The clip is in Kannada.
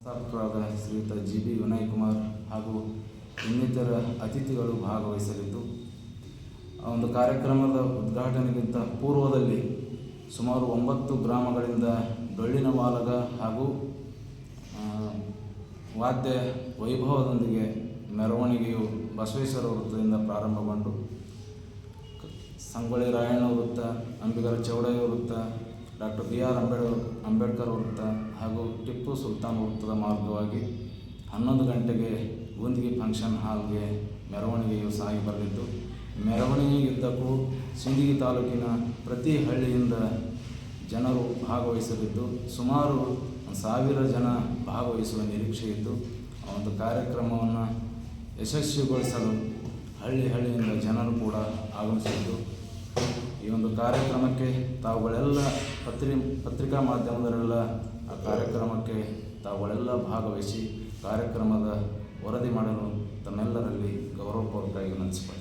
ಸ್ಥಾಪಕರಾದ ಶ್ರೀಯುತ ಜಿ ಬಿ ವಿನಯ್ ಕುಮಾರ್ ಹಾಗೂ ಇನ್ನಿತರ ಅತಿಥಿಗಳು ಭಾಗವಹಿಸಲಿದ್ದು ಒಂದು ಕಾರ್ಯಕ್ರಮದ ಉದ್ಘಾಟನೆಗಿಂತ ಪೂರ್ವದಲ್ಲಿ ಸುಮಾರು ಒಂಬತ್ತು ಗ್ರಾಮಗಳಿಂದ ಡೊಳ್ಳಿನ ವಾಲಗ ಹಾಗೂ ವಾದ್ಯ ವೈಭವದೊಂದಿಗೆ ಮೆರವಣಿಗೆಯು ಬಸವೇಶ್ವರ ವೃತ್ತದಿಂದ ಪ್ರಾರಂಭಗೊಂಡು, ಸಂಗೊಳ್ಳಿ ರಾಯಣ್ಣ ವೃತ್ತ, ಅಂಬಿಗರ ಚೌಡಯ್ಯ ವೃತ್ತ, doctor B R Ambedkar Ambedkar ವೃತ್ತ ಹಾಗೂ ಟಿಪ್ಪು ಸುಲ್ತಾನ್ ವೃತ್ತದ ಮಾರ್ಗವಾಗಿ ಹನ್ನೊಂದು ಗಂಟೆಗೆ ಗುಂದಿಗೆ ಫಂಕ್ಷನ್ ಹಾಲ್ಗೆ ಮೆರವಣಿಗೆಯು ಸಾಗಿ ಬರಲಿದ್ದು ಮೆರವಣಿಗೆಯುದ್ದಕ್ಕೂ ಸಿಂದಗಿ ತಾಲೂಕಿನ ಪ್ರತಿ ಹಳ್ಳಿಯಿಂದ ಜನರು ಭಾಗವಹಿಸಲಿದ್ದು, ಸುಮಾರು ಸಾವಿರ ಜನ ಭಾಗವಹಿಸುವ ನಿರೀಕ್ಷೆ ಇದ್ದು, ಆ ಒಂದು ಕಾರ್ಯಕ್ರಮವನ್ನು ಯಶಸ್ವಿಗೊಳಿಸಲು ಹಳ್ಳಿ ಹಳ್ಳಿಯಿಂದ ಜನರು ಕೂಡ ಆಗಮಿಸಿದ್ದು ಕಾರ್ಯಕ್ರಮಕ್ಕೆ ತಾವುಗಳೆಲ್ಲ ಪತ್ರಿ, ಪತ್ರಿಕಾ ಮಾಧ್ಯಮದವರೆಲ್ಲ ಆ ಕಾರ್ಯಕ್ರಮಕ್ಕೆ ತಾವುಗಳೆಲ್ಲ ಭಾಗವಹಿಸಿ ಕಾರ್ಯಕ್ರಮದ ವರದಿ ಮಾಡಲು ತಮ್ಮೆಲ್ಲರಲ್ಲಿ ಗೌರವಪೂರ್ವಕವಾಗಿ ವಿನಂತಿಸಿಕೊಳ್ತೇನೆ.